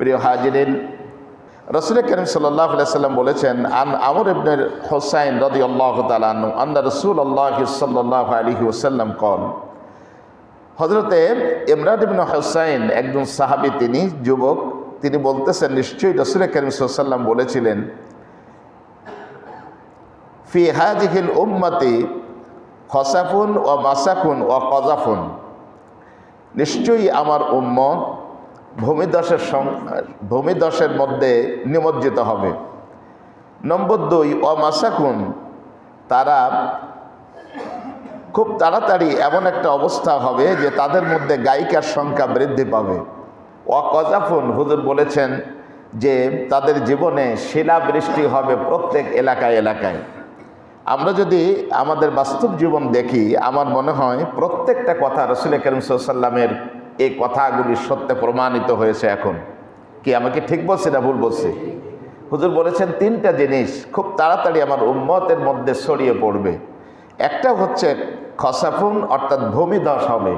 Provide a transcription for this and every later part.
প্রিয় হাজিরিন রসুল করিম সাল্লাহ সাল্লাম বলেছেন, আন আমর ইবনের হোসাইন রদি আল্লাহ তালু আন্না রসুল আল্লাহ সাল্লাহ আলহি ওসাল্লাম কন হজরতে ইমরান ইবন হোসাইন একজন সাহাবি, তিনি যুবক, তিনি বলতেছেন, নিশ্চয়ই রসুল করিম সাল্লাম বলেছিলেন, ফি হাজিহিল উম্মতি খসাফুন ও মাসাকুন ও কজাফুন নিশ্চয়ই আমার উম্মত ভূমিদশের ভূমিদশের মধ্যে নিমজ্জিত হবে। নম্বর দুই, অমাসাকুন, তারা খুব তাড়াতাড়ি এমন একটা অবস্থা হবে যে তাদের মধ্যে গায়িকার সংখ্যা বৃদ্ধি পাবে। অকজাফুন হুজুর বলেছেন যে তাদের জীবনে শিলা বৃষ্টি হবে প্রত্যেক এলাকায় এলাকায়। আমরা যদি আমাদের বাস্তব জীবন দেখি, আমার মনে হয় প্রত্যেকটা কথা রসুল করিম সাল্লামের এই কথাগুলি সত্যে প্রমাণিত হয়েছে এখন। কি আমাকে ঠিক বলছে না ভুল বলছে? হুজুর বলেছেন, তিনটা জিনিস খুব তাড়াতাড়ি আমার উম্মতের মধ্যে ছড়িয়ে পড়বে। একটা হচ্ছে খসাফুন, অর্থাৎ ভূমিধস হবে।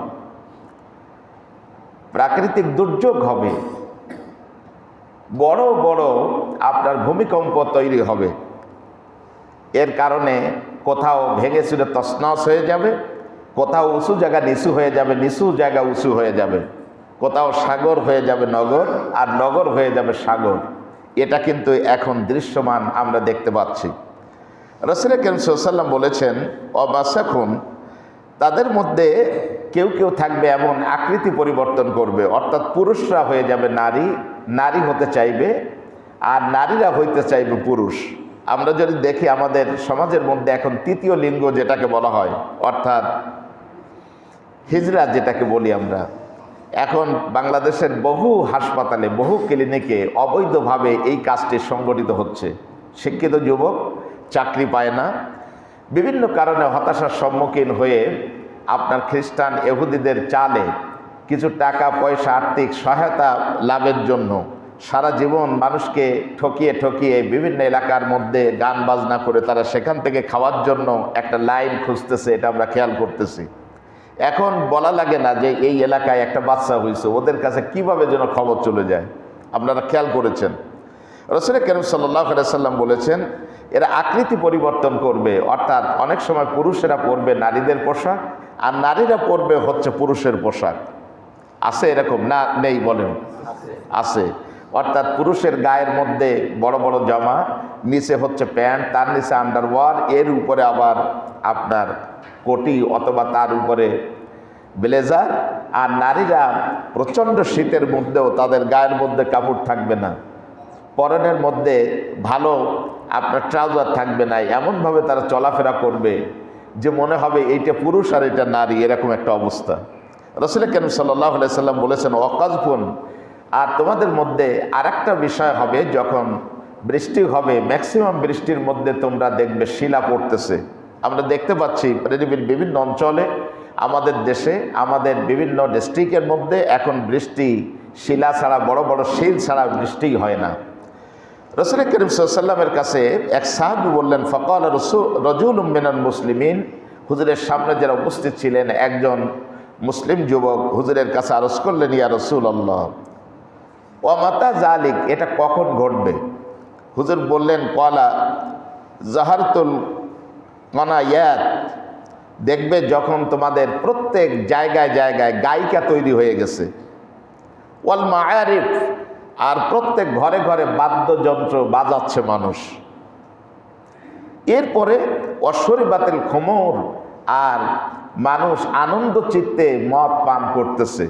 প্রাকৃতিক দুর্যোগ হবে। বড় বড় আপনার ভূমিকম্প তৈরি হবে। এর কারণে কোথাও ভেঙে চুরে তসনস হয়ে যাবে। কোথাও উঁচু জায়গা নিচু হয়ে যাবে, নিচু জায়গা উঁচু হয়ে যাবে। কোথাও সাগর হয়ে যাবে নগর, আর নগর হয়ে যাবে সাগর। এটা কিন্তু এখন দৃশ্যমান আমরা দেখতে পাচ্ছি। রসুল কেম সাল্লাম বলেছেন অবাসাখুন তাদের মধ্যে কেউ কেউ থাকবে এমন আকৃতি পরিবর্তন করবে, অর্থাৎ পুরুষরা হয়ে যাবে নারী নারী হতে চাইবে, আর নারীরা হইতে চাইবে পুরুষ। আমরা যদি দেখি আমাদের সমাজের মধ্যে এখন তৃতীয় লিঙ্গ যেটাকে বলা হয়, অর্থাৎ হিজরা যেটাকে বলি আমরা, এখন বাংলাদেশের বহু হাসপাতালে, বহু ক্লিনিকে অবৈধভাবে এই কাজটি সংগঠিত হচ্ছে। শিক্ষিত যুবক চাকরি পায় না। বিভিন্ন কারণে হতাশার সম্মুখীন হয়ে আপনার খ্রিস্টান এহুদিদের চালে কিছু টাকা, পয়সা, আর্থিক সহায়তা লাভের জন্য সারা জীবন মানুষকে ঠকিয়ে ঠকিয়ে বিভিন্ন এলাকার মধ্যে গান বাজনা করে তারা সেখান থেকে খাওয়ার জন্য একটা লাইন খুঁজতেছে, এটা আমরা খেয়াল করতেছি। এখন বলা লাগে না যে এই এলাকায় একটা বাচ্চা হয়েছে, ওদের কাছে কীভাবে যেন খবর চলে যায়? আপনারা খেয়াল করেছেন? রসুল করিম সাল্লাহ সাল্লাম বলেছেন, এরা আকৃতি পরিবর্তন করবে, অর্থাৎ অনেক সময় পুরুষেরা পরবে নারীদের পোশাক, আর নারীরা পরবে হচ্ছে পুরুষের পোশাক। আছে এরকম? না, নেই বলেন। আছে। অর্থাৎ পুরুষের গায়ের মধ্যে বড় বড় জামা, নিচে হচ্ছে প্যান্ট, তার নিচে আন্ডারওয়ার এর উপরে আবার আপনার কোটি অথবা তার উপরে ব্লেজার, আর নারীরা প্রচণ্ড শীতের মধ্যেও তাদের গায়ের মধ্যে কাপড় থাকবে না। পরনের মধ্যে ভালো আপনার ট্রাউজার থাকবে না, এমনভাবে তারা চলাফেরা করবে যে মনে হবে এইটা পুরুষ আর এটা নারী, এরকম একটা অবস্থা। রসুল কেন সাল্লাহ সাল্লাম বলেছেন, অকাজফুন। আর তোমাদের মধ্যে আর বিষয় হবে, যখন বৃষ্টি হবে, ম্যাক্সিমাম বৃষ্টির মধ্যে তোমরা দেখবে শিলা পড়তেছে। আমরা দেখতে পাচ্ছি পৃথিবীর বিভিন্ন অঞ্চলে, আমাদের দেশে, আমাদের বিভিন্ন ডিস্ট্রিক্টের মধ্যে এখন বৃষ্টি, শিলা ছাড়া, বড় বড় শিল ছাড়া বৃষ্টিই হয় না। রসুল করিম সাল্লামের কাছে এক সাহাবি বললেন, ফকল রসুল রজুল মিনান মুসলিমিন। হুজুরের সামনে যারা উপস্থিত ছিলেন, একজন মুসলিম যুবক হুজুরের কাছে আরজ করলেন, ইয়া রসুল আল্লাহ অমাতা জালিক এটা কখন ঘটবে? হুজুর বললেন কলা জাহারতুল কনায়াত দেখবে যখন তোমাদের প্রত্যেক জায়গায় জায়গায় গায়িকা তৈরি হয়ে গেছে। ওয়াল মায়ারিফ আর প্রত্যেক ঘরে ঘরে বাদ্যযন্ত্র বাজাচ্ছে মানুষ। এরপরে অশ্বরী বাতিল খমর আর মানুষ আনন্দ চিত্তে মদ পান করতেছে।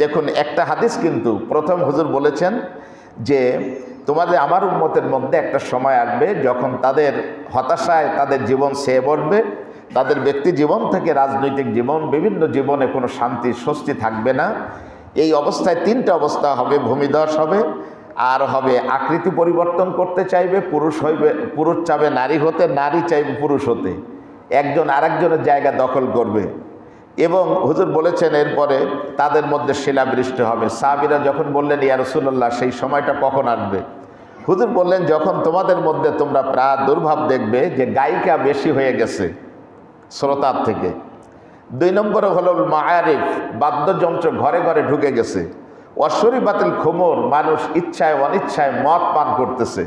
দেখুন, একটা হাদিস কিন্তু প্রথম হুজুর বলেছেন যে তোমাদের আমার উন্মতের মধ্যে একটা সময় আসবে যখন তাদের হতাশায় তাদের জীবন সে পড়বে, তাদের ব্যক্তি জীবন থেকে রাজনৈতিক জীবন, বিভিন্ন জীবনে কোনো শান্তি, স্বস্তি থাকবে না। এই অবস্থায় তিনটা অবস্থা হবে, ভূমিধস হবে, আর হবে আকৃতি পরিবর্তন করতে চাইবে, পুরুষ হইবে, পুরুষ চাবে নারী হতে, নারী চাইবে পুরুষ হতে। একজন আরেকজনের জায়গা দখল করবে। এবং হুজুর বলেছেন, এরপরে তাদের মধ্যে শিলাবৃষ্টি হবে। সাহাবিরা যখন বললেন, ইয়া রসুল্লাহ সেই সময়টা কখন আসবে? হুজুর বললেন, যখন তোমাদের মধ্যে তোমরা প্রায় দুর্ভাব দেখবে যে গায়িকা বেশি হয়ে গেছে শ্রোতার থেকে। দুই নম্বরে হলো মায়ারিফ বাদ্যযন্ত্র ঘরে ঘরে ঢুকে গেছে। অশ্বরী বাতিল খোমর, মানুষ ইচ্ছায় অনিচ্ছায় মদ পান করতেছে।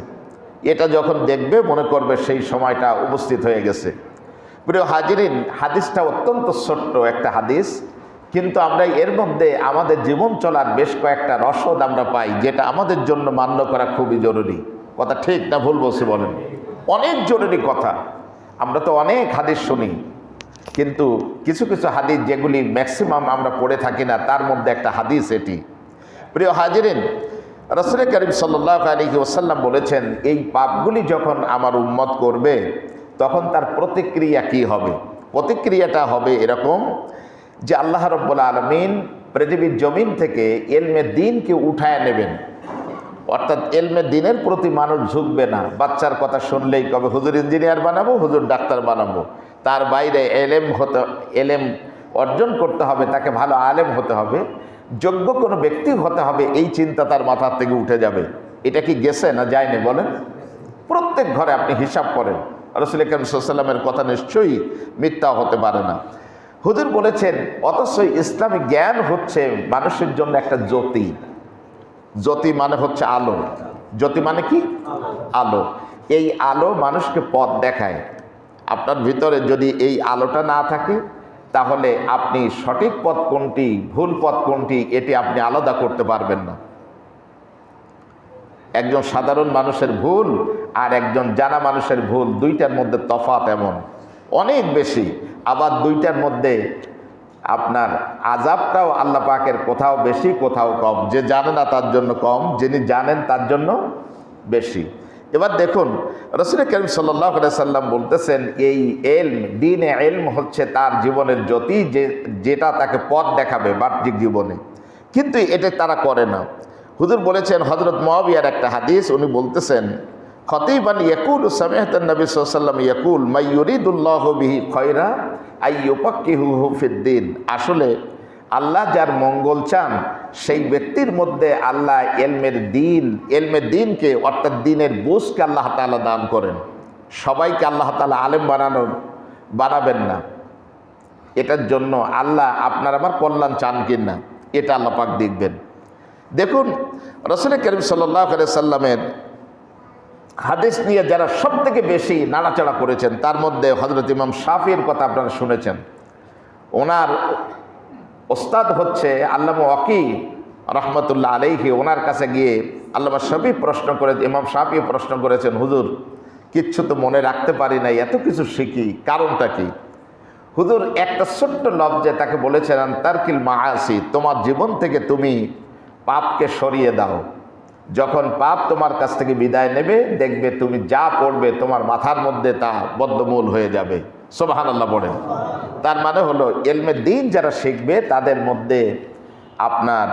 এটা যখন দেখবে, মনে করবে সেই সময়টা উপস্থিত হয়ে গেছে। প্রিয় হাজিরিন, হাদিসটা অত্যন্ত ছোট্ট একটা হাদিস, কিন্তু আমরা এর মধ্যে আমাদের জীবন চলার বেশ কয়েকটা রসদ আমরা পাই, যেটা আমাদের জন্য মান্য করা খুবই জরুরি। কথা ঠিক না ভুল বলছি বলেন? অনেক জরুরি কথা। আমরা তো অনেক হাদিস শুনি, কিন্তু কিছু কিছু হাদিস যেগুলি ম্যাক্সিমাম আমরা পড়ে থাকি না, তার মধ্যে একটা হাদিস এটি। প্রিয় হাজিরিন রসুল করিম সাল্লাহ আলী ওসাল্লাম বলেছেন, এই পাপগুলি যখন আমার উম্মত করবে তখন তার প্রতিক্রিয়া কি হবে? প্রতিক্রিয়াটা হবে এরকম যে আল্লাহ রব্বুল আলমিন পৃথিবীর জমিন থেকে এলমে দিনকে উঠায় নেবেন। অর্থাৎ এলমে দিনের প্রতি মানুষ ঝুঁকবে না। বাচ্চার কথা শুনলেই কবে হুজুর ইঞ্জিনিয়ার বানাবো, হুজুর ডাক্তার বানাবো। তার বাইরে এলেম হতে, এলেম অর্জন করতে হবে, তাকে ভালো আলেম হতে হবে। যোগ্য কোনো ব্যক্তি হতে হবে, এই চিন্তা তার মাথার থেকে উঠে যাবে। এটা কি গেছে না যায়নি বলেন? প্রত্যেক ঘরে আপনি হিসাব করেন। রসুল করিম সাল্লামের কথা নিশ্চয়ই মিথ্যা হতে পারে না। হুজুর বলেছেন, অথচ ইসলামী জ্ঞান হচ্ছে মানুষের জন্য একটা জ্যোতি। জ্যোতি মানে হচ্ছে আলো। জ্যোতি মানে কি? আলো। এই আলো মানুষকে পথ দেখায়। আপনার ভিতরে যদি এই আলোটা না থাকে, তাহলে আপনি সঠিক পথ কোনটি, ভুল পথ কোনটি, এটি আপনি আলাদা করতে পারবেন না। একজন সাধারণ মানুষের ভুল আর একজন জানা মানুষের ভুল, দুইটার মধ্যে তফাৎ এমন। অনেক বেশি, আবার দুইটার মধ্যে আপনার আজাবটাও আল্লাহ পাকের কোথাও বেশি, কোথাও কম। যে জানে না তার জন্য কম, যিনি জানেন তার জন্য বেশি। এবার দেখুন রসুল করিম সাল্লাম বলতেছেন, এই এলম, দিন এলম হচ্ছে তার জীবনের জ্যোতি, যে, যেটা তাকে পথ দেখাবে বাহ্যিক জীবনে। কিন্তু এটা তারা করে না। হুজুর বলেছেন হজরত মহাবিয়ার একটা হাদিস, উনি বলতেছেন, খতিবান ইয়াকুল সামেহতান নবী সাল্লাম ইয়াকুল মাইয়ুরিদুল্লাহ বিহি খয়রা আইয়ুপাক্কিহু ফিদ্দিন। আসলে আল্লাহ যার মঙ্গল চান, সেই ব্যক্তির মধ্যে আল্লাহ এলমের দিন, এলমের দিনকে অর্থাৎ দিনের বুঝকে আল্লাহ তালা দান করেন। সবাইকে আল্লাহ তালা আলেম বানানোর বানাবেন না। এটার জন্য আল্লাহ আপনার আমার কল্যাণ চান কিনা, এটা আল্লাহ পাক দেখবেন। দেখুন রসুল করিম সাল্লাহ সাল্লামের হাদিস নিয়ে যারা সব থেকে বেশি নাড়াচাড়া করেছেন, তার মধ্যে হজরত ইমাম শাফির কথা আপনারা শুনেছেন। ওনার ওস্তাদ হচ্ছে আল্লামা ওয়াকি রহমতুল্লাহ আলাইহি, ওনার কাছে গিয়ে আল্লামা শফি প্রশ্ন করে, ইমাম শাফি প্রশ্ন করেছেন, হুজুর, কিচ্ছু তো মনে রাখতে পারি নাই, এত কিছু শিখি, কারণটা কি? হুজুর একটা ছোট্ট লব্জে তাকে বলেছেন তারকিল মাহাসি তোমার জীবন থেকে তুমি পাপকে সরিয়ে দাও। যখন পাপ তোমার কাছ থেকে বিদায় নেবে, দেখবে তুমি যা পড়বে তোমার মাথার মধ্যে তা বদ্ধমূল হয়ে যাবে। সোবাহান আল্লাহ পড়েন তার মানে হলো, এলমের দিন যারা শিখবে, তাদের মধ্যে আপনার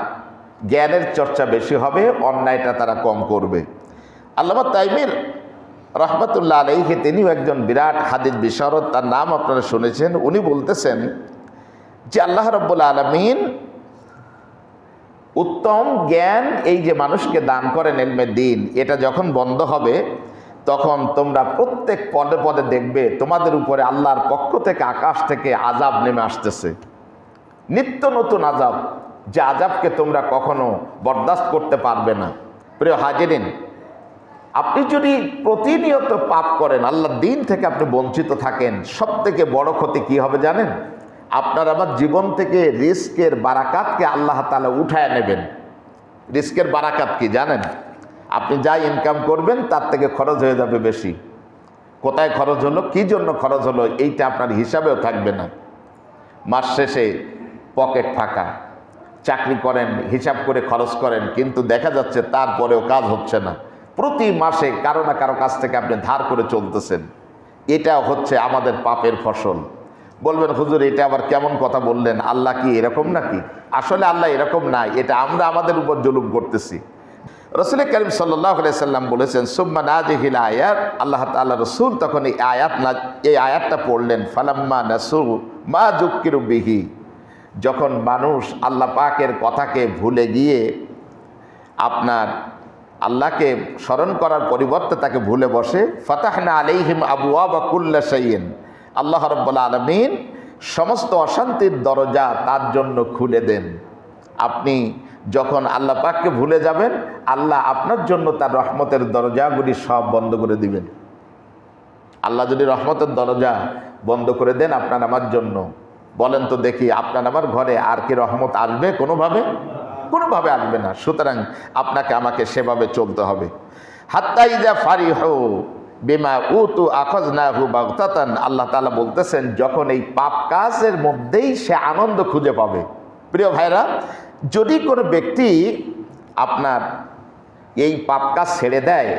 জ্ঞানের চর্চা বেশি হবে, অন্যায়টা তারা কম করবে। আল্লামা তাইমির রহমতুল্লাহ আলাইকে তিনিও একজন বিরাট হাদিস বিশারদ, তার নাম আপনারা শুনেছেন। উনি বলতেছেন যে, আল্লাহ রব্বুল আলমিন উত্তম জ্ঞান এই যে মানুষকে দান করেন এলমে দিন, এটা যখন বন্ধ হবে, তখন তোমরা প্রত্যেক পদে পদে দেখবে তোমাদের উপরে আল্লাহর পক্ষ থেকে আকাশ থেকে আজাব নেমে আসতেছে। নিত্য নতুন আজাব, যে আজাবকে তোমরা কখনো বরদাস্ত করতে পারবে না। প্রিয় হাজিরিন, আপনি যদি প্রতিনিয়ত পাপ করেন, আল্লাহর দিন থেকে আপনি বঞ্চিত থাকেন সব থেকে বড় ক্ষতি কি হবে জানেন? আপনার আমার জীবন থেকে রিস্কের বারাকাতকে আল্লাহ তালা উঠায় নেবেন। রিস্কের বারাকাত কি জানেন? আপনি যা ইনকাম করবেন তার থেকে খরচ হয়ে যাবে বেশি। কোথায় খরচ হলো? কি জন্য খরচ হলো? এইটা আপনার হিসাবেও থাকবে না। মাস শেষে পকেট ফাঁকা। চাকরি করেন, হিসাব করে খরচ করেন, কিন্তু দেখা যাচ্ছে তারপরেও কাজ হচ্ছে না। প্রতি মাসে কারও না কারও কাছ থেকে আপনি ধার করে চলতেছেন। এটা হচ্ছে আমাদের পাপের ফসল। বলবেন, হুজুর, এটা আবার কেমন কথা বললেন? আল্লাহ কি এরকম নাকি? আসলে আল্লাহ এরকম না এটা আমরা আমাদের উপর জুলুম করতেছি। রসুল করিম সাল্লাম বলেছেন, সুম্মা নাজিহিল আয়াত। আল্লাহ তাল্লাহ রসুল তখন এই আয়াত না, এই আয়াতটা পড়লেন, ফালাম্মা নাসু মা জুক্কিরু বিহি। যখন মানুষ আল্লাহ পাকের কথাকে ভুলে গিয়ে আপনার আল্লাহকে স্মরণ করার পরিবর্তে তাকে ভুলে বসে, ফতাহনা আলাইহিম আবু আবা কুল্লা সৈয়ন আল্লাহ রব্বুল আলমিন সমস্ত অশান্তির দরজা তার জন্য খুলে দেন। আপনি যখন আল্লাহ পাককে ভুলে যাবেন, আল্লাহ আপনার জন্য তার রহমতের দরজাগুলি সব বন্ধ করে দিবেন। আল্লাহ যদি রহমতের দরজা বন্ধ করে দেন আপনার আমার জন্য। বলেন তো দেখি, আপনার আমার ঘরে আর কি রহমত আসবে কোনোভাবে? কোনোভাবে আসবে না। সুতরাং আপনাকে আমাকে সেভাবে চলতে হবে। হাত্তাই যা ফারি হো বিমা উ তু আখজ না হু বাগতাতান। আল্লাহ তালা বলতেছেন, যখন এই পাপ কাজের মধ্যেই সে আনন্দ খুঁজে পাবে। প্রিয় ভাইরা যদি কোনো ব্যক্তি আপনার এই পাপ কাজ ছেড়ে দেয়,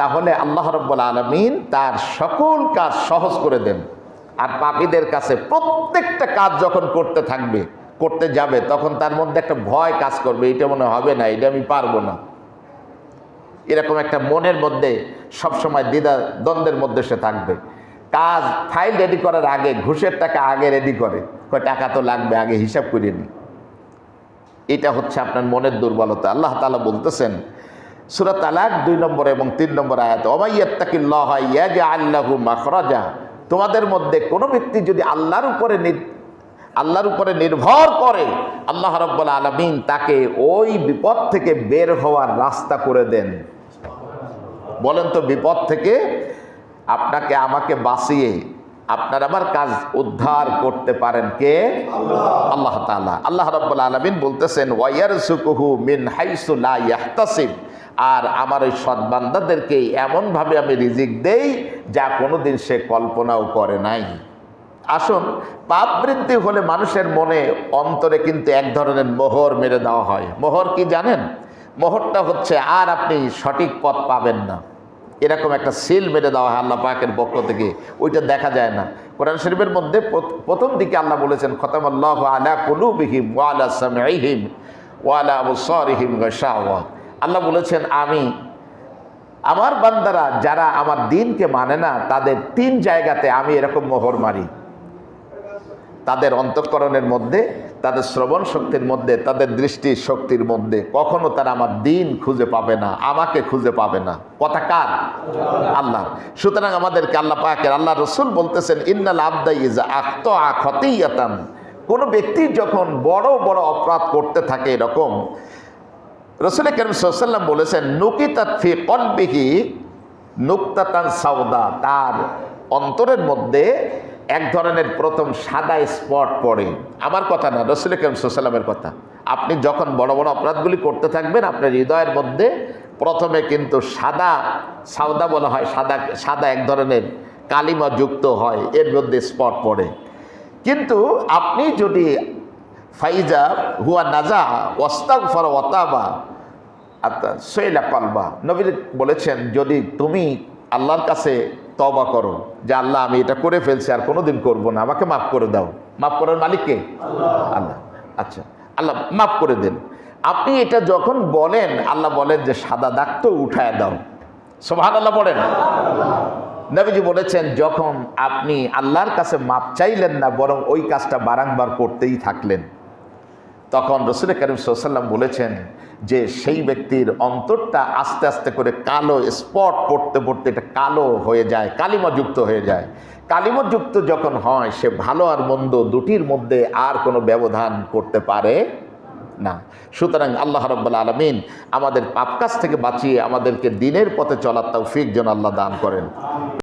তাহলে আল্লাহ রব্বুল আলমিন তার সকল কাজ সহজ করে দেন। আর পাপীদের কাছে প্রত্যেকটা কাজ যখন করতে থাকবে, করতে যাবে, তখন তার মধ্যে একটা ভয় কাজ করবে, এটা মনে হবে না, এটা আমি পারব না। এরকম একটা মনের মধ্যে সবসময় দ্বিধা দ্বন্দ্বের মধ্যে সে থাকবে। কাজ ফাইল রেডি করার আগে, ঘুষের টাকা আগে রেডি করে। কয়, টাকা তো লাগবে, আগে হিসাব করে নি। এটা হচ্ছে আপনার মনের দুর্বলতা। আল্লাহ তালা বলতেছেন সুরাত তালাক দুই নম্বর এবং তিন নম্বর আয়াত অবাইয়াত্তাকিল্লাহ ইয়াজা আল্লাহু মাখরাজা। তোমাদের মধ্যে কোনো ব্যক্তি যদি আল্লাহর উপরে আল্লাহর উপরে নির্ভর করে, আল্লাহ রব্বুল আলমিন তাকে ওই বিপদ থেকে বের হওয়ার রাস্তা করে দেন। বলেন তো বিপদ থেকে আপনাকে, আমাকে বাঁচিয়ে আপনার আমার কাজ উদ্ধার করতে পারেন কে? আল্লাহ তাআলা। আল্লাহ রাব্বুল আলামিন বলতেছেন ওয়াইয়ারসুকুহু মিন হাইসু লা ইয়াহতাসিব। আর আমার ওই সৎবান্দাদেরকে এমনভাবে আমি রিজিক দেই যা কোনোদিন সে কল্পনাও করে নাই। আসুন, পাপ বৃদ্ধি হলে মানুষের মনে অন্তরে কিন্তু এক ধরনের মোহর মেরে দেওয়া হয়। মোহর কি জানেন? মোহরটা হচ্ছে আর আপনি সঠিক পথ পাবেন না। এরকম একটা সিল মেরে দেওয়া হয় আল্লাহ পাকের পক্ষ থেকে, ওইটা দেখা যায় না। কোরআন শরীফের মধ্যে প্রথম দিকে আল্লাহ বলেছেন, খতামাল্লাহ আলা কুলুবিহিম ওয়ালা সামঈহিম ওয়ালা আবসারিহিম গাশাওয়া। আল্লাহ বলেছেন, আমি, আমার বান্দারা যারা আমার দিনকে মানে না, তাদের তিন জায়গাতে আমি এরকম মোহর মারি। তাদের অন্তঃকরণের মধ্যে, তাদের শ্রবণ শক্তির মধ্যে, তাদের দৃষ্টি শক্তির মধ্যে। কখনো তারা আমার দিন খুঁজে পাবে না, আমাকে খুঁজে পাবে না। কথা কার? আল্লাহ সুতরাং আমাদেরকে আল্লাহ পাকের, আল্লাহ রসুল বলতেছেন, ইন্নাল আবদা ইজ আখত আখতিয়াতান কোনো ব্যক্তি যখন বড় বড় অপরাধ করতে থাকে এরকম রসুল করিম বলেছেন, নুকিতাত ফি কলবিহি নুক্তাতান সাউদা। তার অন্তরের মধ্যে এক ধরনের প্রথম সাদা স্পট পড়ে আমার কথা না, রসুল ইকরমসাল্লামের কথা। আপনি যখন বড় বড় অপরাধগুলি করতে থাকবেন, আপনার হৃদয়ের মধ্যে প্রথমে কিন্তু সাদা সাউদা বলা হয়, সাদা সাদা এক ধরনের কালিমা যুক্ত হয়, এর মধ্যে স্পট পড়ে কিন্তু আপনি যদি ফাইজা হুয়া নাজা ওস্তাক ফর ওতাবা আচ্ছা সৈলা কলবা নবীর বলেছেন, যদি তুমি আল্লাহর কাছে তবা করো। যে আল্লাহ আমি এটা করে ফেলছি আর কোনোদিন করব না। আমাকে মাফ করে দাও। মাফ করার মালিককে আল্লাহ। আচ্ছা। আল্লাহ মাফ করে দেন। আপনি এটা যখন বলেন আল্লাহ বলেন যে সাদা দাগ তো উঠায় দাও। সোভান আল্লাহ বলেন। নবীজি বলেছেন যখন আপনি আল্লাহর কাছে মাপ চাইলেন না বরং ওই কাজটা বারংবার করতেই থাকলেন। তখন রসুল করিম সাল্লাম বলেছেন যে সেই ব্যক্তির অন্তরটা আস্তে আস্তে করে কালো স্পট পড়তে পড়তে এটা কালো হয়ে যায়, কালিমাযুক্ত হয়ে যায়। কালিমাযুক্ত যখন হয়, সে ভালো আর মন্দ দুটির মধ্যে আর কোনো ব্যবধান করতে পারে না। সুতরাং আল্লাহ রব্বুল আলমিন আমাদের পাপ কাজ থেকে বাঁচিয়ে আমাদেরকে দিনের পথে চলার তৌফিক যেন আল্লাহ দান করেন।